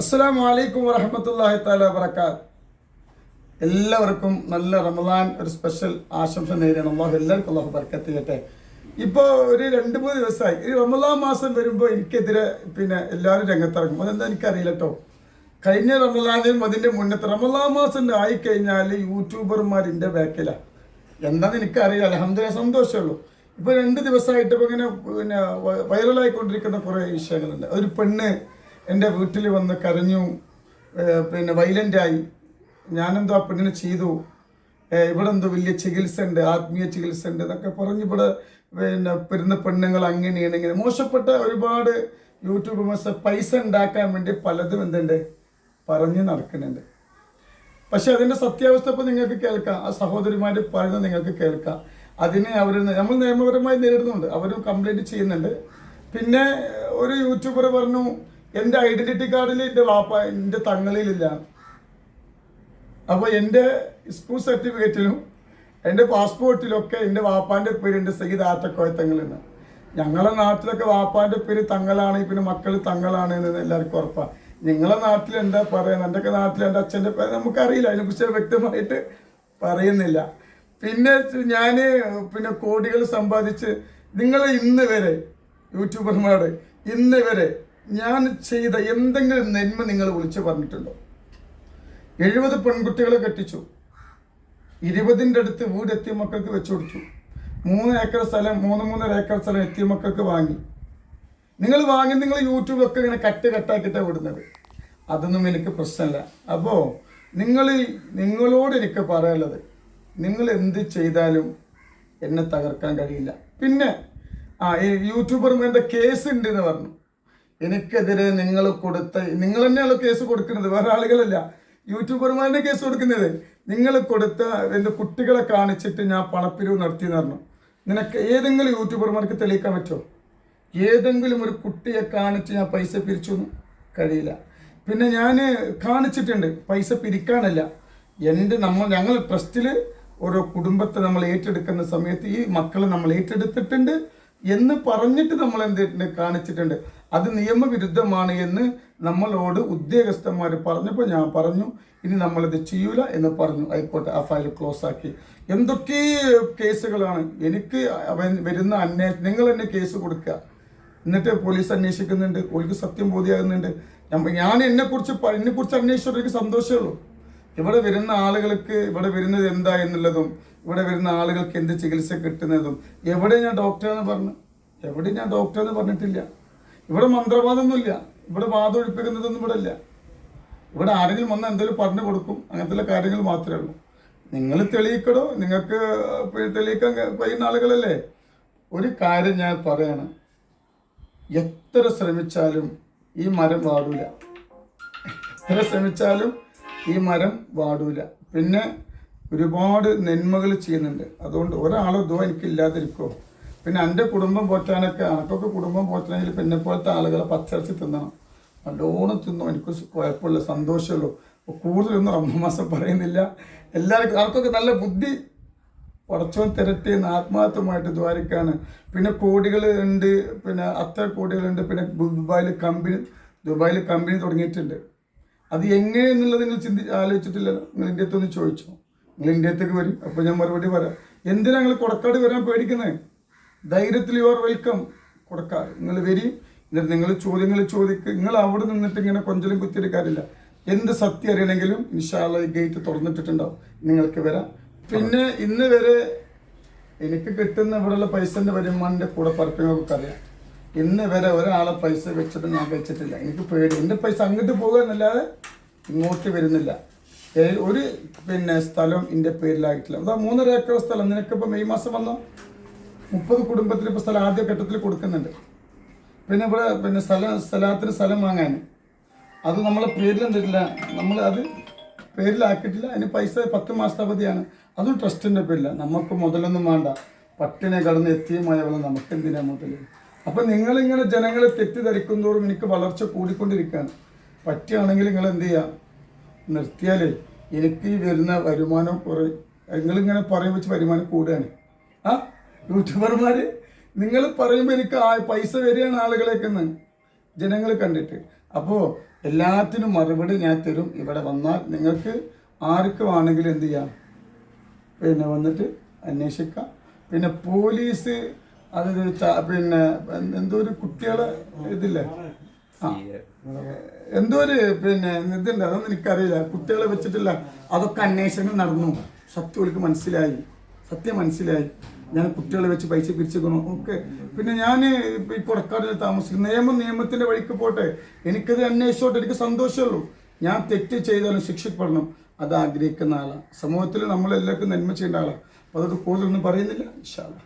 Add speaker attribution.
Speaker 1: അസ്സാം വലൈക്കും വറഹമത്തല്ലാഹി താല വബർക്കാത്ത് എല്ലാവർക്കും നല്ല റമദാൻ ഒരു സ്പെഷ്യൽ ആശംസ നേരിടണം അള്ളാഹു എല്ലാവർക്കും അള്ളാഹു ബർക്കത്ത് ഇപ്പോൾ ഒരു രണ്ട് മൂന്ന് ദിവസമായി. ഈ റമദാൻ മാസം വരുമ്പോൾ എനിക്കെതിരെ പിന്നെ എല്ലാവരും രംഗത്തിറങ്ങും. അതെന്താ എനിക്കറിയില്ല കേട്ടോ കഴിഞ്ഞ റമദാനും അതിന്റെ മുന്നത്തെ റമദാൻ മാസം ആയിക്കഴിഞ്ഞാൽ യൂട്യൂബർമാരിന്റെ ബാക്കിലാണ് എന്താന്ന് എനിക്കറിയില്ല. അലഹമ്മദിനെ സന്തോഷമുള്ളൂ. ഇപ്പോൾ രണ്ട് ദിവസമായിട്ട് ഇപ്പോൾ ഇങ്ങനെ പിന്നെ വൈറലായിക്കൊണ്ടിരിക്കുന്ന കുറേ വിഷയങ്ങളുണ്ട്. ഒരു പെണ്ണ് എന്റെ വീട്ടിൽ വന്ന് കരഞ്ഞു പിന്നെ വൈലന്റായി ഞാനെന്തോ ആ പെണ്ണിനെ ചെയ്തു. ഇവിടെ എന്തോ വലിയ ചികിത്സ ഉണ്ട് ആത്മീയ ചികിത്സ ഉണ്ട് എന്നൊക്കെ പറഞ്ഞ് ഇവിടെ പിന്നെ പെരുന്ന പെണ്ണുങ്ങൾ അങ്ങനെയാണ് ഇങ്ങനെ. മോശപ്പെട്ട ഒരുപാട് യൂട്യൂബ് പൈസ ഉണ്ടാക്കാൻ വേണ്ടി പലതും എന്തുണ്ട്? പറഞ്ഞ് നടക്കുന്നുണ്ട്. പക്ഷെ അതിന്റെ സത്യാവസ്ഥ ഇപ്പം നിങ്ങൾക്ക് കേൾക്കാം. ആ സഹോദരിമാർ പറയുന്നത് നിങ്ങൾക്ക് കേൾക്കാം. അതിനെ അവർ നമ്മൾ നിയമപരമായി നേരിടുന്നുണ്ട്. അവരും കംപ്ലൈന്റ് ചെയ്യുന്നുണ്ട്. പിന്നെ ഒരു യൂട്യൂബർ പറഞ്ഞു എന്റെ ഐഡന്റിറ്റി കാർഡിൽ എന്റെ വാപ്പ എന്റെ തങ്ങളിലില്ല അപ്പോൾ എന്റെ സ്കൂൾ സർട്ടിഫിക്കറ്റിലും എന്റെ പാസ്പോർട്ടിലൊക്കെ എന്റെ വാപ്പാന്റെ പേര് എന്റെ സഹിത ആറ്റക്കോയത്തങ്ങളെന്ന് ഞങ്ങളെ നാട്ടിലൊക്കെ വാപ്പാന്റെ പേര് തങ്ങളാണ് പിന്നെ മക്കൾ തങ്ങളാണ് എന്ന് എല്ലാവർക്കും ഉറപ്പാണ് നിങ്ങളെ നാട്ടിൽ എന്താ പറയുന്നത് എന്റെ നാട്ടിൽ എന്റെ അച്ഛന്റെ പേര് നമുക്കറിയില്ല അതിനെക്കുറിച്ച് വ്യക്തമായിട്ട് പറയുന്നില്ല. പിന്നെ ഞാൻ പിന്നെ കോടികൾ സമ്പാദിച്ച് നിങ്ങൾ ഇന്ന് വരെ യൂട്യൂബർമാർ ഇന്ന് വരെ ഞാൻ ചെയ്ത എന്തെങ്കിലും നന്മ നിങ്ങൾ വിളിച്ചു പറഞ്ഞിട്ടുണ്ടോ? എഴുപത് പെൺകുട്ടികളെ കെട്ടിച്ചു. ഇരുപതിന്റെ അടുത്ത് വീട് എത്തിയ മക്കൾക്ക് വെച്ചു കൊടുത്തു. മൂന്ന് ഏക്കർ സ്ഥലം മൂന്ന് മൂന്നര ഏക്കർ സ്ഥലം എത്തിയ മക്കൾക്ക് വാങ്ങി. നിങ്ങൾ വാങ്ങി നിങ്ങൾ യൂട്യൂബൊക്കെ ഇങ്ങനെ കട്ട് കട്ടാക്കിയിട്ടാണ് വിടുന്നത്. അതൊന്നും എനിക്ക് പ്രശ്നമല്ല. അപ്പോൾ നിങ്ങൾ നിങ്ങളോട് എനിക്ക് പറയാനുള്ളത് നിങ്ങൾ എന്ത് ചെയ്താലും എന്നെ തകർക്കാൻ കഴിയില്ല. പിന്നെ ആ യൂട്യൂബർമാരുടെ കേസ് ഉണ്ട് എന്ന് പറഞ്ഞു. എനിക്കെതിരെ നിങ്ങൾ കൊടുത്ത നിങ്ങൾ തന്നെയാണ് കേസ് കൊടുക്കുന്നത് വേറെ ആളുകളല്ല. യൂട്യൂബർമാരുടെ കേസ് കൊടുക്കുന്നത്. നിങ്ങൾ കൊടുത്ത എന്റെ കുട്ടികളെ കാണിച്ചിട്ട് ഞാൻ പണപ്പിരിവ് നടത്തി നടന്നു നിനക്ക് ഏതെങ്കിലും യൂട്യൂബർമാർക്ക് തെളിയിക്കാൻ പറ്റുമോ? ഏതെങ്കിലും ഒരു കുട്ടിയെ കാണിച്ച് ഞാൻ പൈസ പിരിച്ചു കഴിയില്ല. പിന്നെ ഞാൻ കാണിച്ചിട്ടുണ്ട് പൈസ പിരിക്കാനല്ല. എന്റെ നമ്മൾ ഞങ്ങൾ ട്രസ്റ്റിൽ ഓരോ കുടുംബത്തെ നമ്മൾ ഏറ്റെടുക്കുന്ന സമയത്ത് ഈ മക്കളെ നമ്മൾ ഏറ്റെടുത്തിട്ടുണ്ട് എന്ന് പറഞ്ഞിട്ട് നമ്മൾ എന്തിട്ടുണ്ട് കാണിച്ചിട്ടുണ്ട്? അത് നിയമവിരുദ്ധമാണ് എന്ന് നമ്മളോട് ഉദ്യോഗസ്ഥന്മാർ പറഞ്ഞപ്പോൾ ഞാൻ പറഞ്ഞു ഇനി നമ്മളിത് ചെയ്യൂല എന്ന് പറഞ്ഞു. ആയിക്കോട്ടെ ആ ഫയൽ ക്ലോസ് ആക്കി. എന്തൊക്കെ കേസുകളാണ്? എനിക്ക് വരുന്ന അന്വേഷണം നിങ്ങൾ തന്നെ കേസ് കൊടുക്കുക. എന്നിട്ട് പോലീസ് അന്വേഷിക്കുന്നുണ്ട് ഒരിക്കൽ സത്യം ബോധ്യമാകുന്നുണ്ട്. ഞാൻ- എന്നെ എന്നെക്കുറിച്ച് എന്നെ എന്നെക്കുറിച്ച് അന്വേഷിച്ചിട്ട് എനിക്ക് സന്തോഷമുള്ളൂ ഇവിടെ വരുന്ന ആളുകൾക്ക് ഇവിടെ വരുന്നത് എന്താ എന്നുള്ളതും ഇവിടെ വരുന്ന ആളുകൾക്ക് എന്ത് ചികിത്സ കിട്ടുന്നതും എവിടെ ഞാൻ ഡോക്ടറാന്ന് പറഞ്ഞു? എവിടെ ഞാൻ ഡോക്ടറെന്ന് പറഞ്ഞിട്ടില്ല. ഇവിടെ മന്ത്രവാദമൊന്നുമില്ല. ഇവിടെ വാദം ഒഴിപ്പിക്കുന്നതൊന്നും ഇവിടെ ഇല്ല. ഇവിടെ ആരെങ്കിലും വന്ന് എന്തെങ്കിലും പറഞ്ഞു കൊടുക്കും. അങ്ങനത്തെ കാര്യങ്ങൾ മാത്രമേ ഉള്ളൂ. നിങ്ങൾ തെളിയിക്കടോ. നിങ്ങൾക്ക് തെളിയിക്കാൻ കഴിയുന്ന ആളുകളല്ലേ? ഒരു കാര്യം ഞാൻ പറയാണ്. എത്ര ശ്രമിച്ചാലും ഈ മരം വാടൂല. എത്ര ശ്രമിച്ചാലും ഈ മരം വാടൂല. പിന്നെ ഒരുപാട് നന്മകൾ ചെയ്യുന്നുണ്ട്. അതുകൊണ്ട് ഒരാളോ ഇതോ എനിക്കില്ലാതിരിക്കോ. പിന്നെ എന്റെ കുടുംബം പോറ്റാനൊക്കെ അനക്കൊക്കെ കുടുംബം പോറ്റണമെങ്കിൽ പിന്നെ പോലത്തെ ആളുകളെ പച്ചരച്ച് തിന്നണം. നല്ലോണം തിന്നു. എനിക്ക് കുഴപ്പമില്ല. സന്തോഷമുള്ളൂ കൂടുതലൊന്നും റമ പറയുന്നില്ല. എല്ലാവർക്കും ആർക്കൊക്കെ നല്ല ബുദ്ധി പടച്ചോൻ തിരട്ടി ആത്മാർത്ഥമായിട്ട് ദ്വാരിക്കാണ്. പിന്നെ കോടികൾ ഉണ്ട്. പിന്നെ അത്ര കോടികളുണ്ട് പിന്നെ ദുബായിൽ കമ്പനി ദുബായിൽ കമ്പനി തുടങ്ങിയിട്ടുണ്ട്. അത് എങ്ങനെയെന്നുള്ളത് നിങ്ങൾ ചിന്തി ആലോചിച്ചിട്ടില്ലല്ലോ. നിങ്ങൾ ഇന്ത്യത്തൊന്ന് ചോദിച്ചോ. നിങ്ങൾ ഇന്ത്യത്തേക്ക് വരും. അപ്പോൾ ഞാൻ മറുപടി പറയാം. എന്തിനാണ് നിങ്ങൾ കൊടക്കാട് വരാൻ പേടിക്കുന്നത് ധൈര്യത്തിൽ യു ആർ വെൽക്കം കൊടുക്കുക നിങ്ങൾ വരി എന്നിട്ട് നിങ്ങൾ ചോദ്യങ്ങൾ ചോദിക്കുക നിങ്ങൾ അവിടെ നിന്നിട്ട് ഇങ്ങനെ കൊഞ്ചലും കുത്തിയെടുക്കാറില്ല എന്ത് സത്യം അറിയണമെങ്കിലും ഇൻഷാല്ല ഗേറ്റ് തുറന്നിട്ടിട്ടുണ്ടാവും. നിങ്ങൾക്ക് വരാം. പിന്നെ ഇന്ന് വരെ എനിക്ക് കിട്ടുന്ന ഇവിടെയുള്ള പൈസന്റെ വരുമാനന്റെ കൂടെ പറപ്പിനൊക്കെ അറിയാം. ഇന്ന് വരെ ഒരാളെ പൈസ വെച്ചിട്ട് ഞാൻ വെച്ചിട്ടില്ല. എനിക്ക് പേടി. എന്റെ പൈസ അങ്ങോട്ട് പോകുക എന്നല്ലാതെ ഇങ്ങോട്ട് വരുന്നില്ല. ഒരു പിന്നെ സ്ഥലം എന്റെ പേരിലായിട്ടില്ല. അതാ മൂന്നര ഏക്കർ സ്ഥലം. നിനക്കിപ്പോൾ മെയ് മാസം വന്നോ? മുപ്പത് കുടുംബത്തിന് ഇപ്പോൾ സ്ഥലം ആദ്യ ഘട്ടത്തിൽ കൊടുക്കുന്നുണ്ട്. പിന്നെ ഇവിടെ പിന്നെ സ്ഥലം സ്ഥലത്തിന് സ്ഥലം വാങ്ങാൻ. അത് നമ്മളെ പേരിലെന്തില്ല നമ്മൾ അത് പേരിലാക്കിയിട്ടില്ല. അതിന് പൈസ പത്ത് മാസത്തെ അവധിയാണ്. അതും ട്രസ്റ്റിന്റെ പേരില്ല നമുക്ക് മുതലൊന്നും വേണ്ട. പട്ടിനെ കടന്ന് എത്തിയുമായവളെ നമുക്ക് എന്തിനാ മുതൽ അപ്പം നിങ്ങളിങ്ങനെ ജനങ്ങളെ തെറ്റിദ്ധരിക്കും തോറും എനിക്ക് വളർച്ച കൂടിക്കൊണ്ടിരിക്കുകയാണ്. പറ്റുകയാണെങ്കിൽ നിങ്ങൾ എന്ത് ചെയ്യുക നിർത്തിയാലേ എനിക്ക് ഈ വരുന്ന വരുമാനം കുറേ നിങ്ങളിങ്ങനെ പറയും വെച്ച് വരുമാനം കൂടുകയാണ്. ആ? യൂട്യൂബർമാർ നിങ്ങൾ പറയുമ്പോൾ എനിക്ക് ആ പൈസ വരികയാണ് ആളുകളേക്കെന്ന് ജനങ്ങൾ കണ്ടിട്ട്. അപ്പോൾ എല്ലാത്തിനും മറുപടി ഞാൻ തരും. ഇവിടെ വന്നാൽ നിങ്ങൾക്ക് ആർക്ക് ആണെങ്കിലും എന്ത് ചെയ്യാം? പിന്നെ വന്നിട്ട് അന്വേഷിക്കാം. പിന്നെ പോലീസ് അത് പിന്നെ എന്തോ ഒരു കുട്ടികളെ ഇതില്ലേ. എന്തോ ഒരു പിന്നെ ഇതുണ്ട് അതൊന്നും എനിക്കറിയില്ല. കുട്ടികളെ വെച്ചിട്ടില്ല അതൊക്കെ അന്വേഷണം നടന്നു. സത്യം മനസ്സിലായി. സത്യം മനസ്സിലായി. ഞാൻ കുട്ടികളെ വെച്ച് പൈസ പിരിച്ചേക്കണു ഓക്കെ പിന്നെ ഞാൻ ഈ കൊടക്കാടിൽ താമസിക്കുന്നു നിയമം നിയമത്തിന്റെ വഴിക്ക് പോട്ടെ. എനിക്കത് അന്വേഷിച്ചോട്ടെ. എനിക്ക് സന്തോഷമുള്ളൂ ഞാൻ തെറ്റ് ചെയ്താലും ശിക്ഷിക്കപ്പെടണം. അത് ആഗ്രഹിക്കുന്ന ആളാണ് സമൂഹത്തിൽ നമ്മളെല്ലാവർക്കും നന്മ ചെയ്യേണ്ട ആളാണ് അപ്പോൾ അതൊക്കെ കൂടുതലൊന്നും പറയുന്നില്ല. ഇൻഷാല്ലാ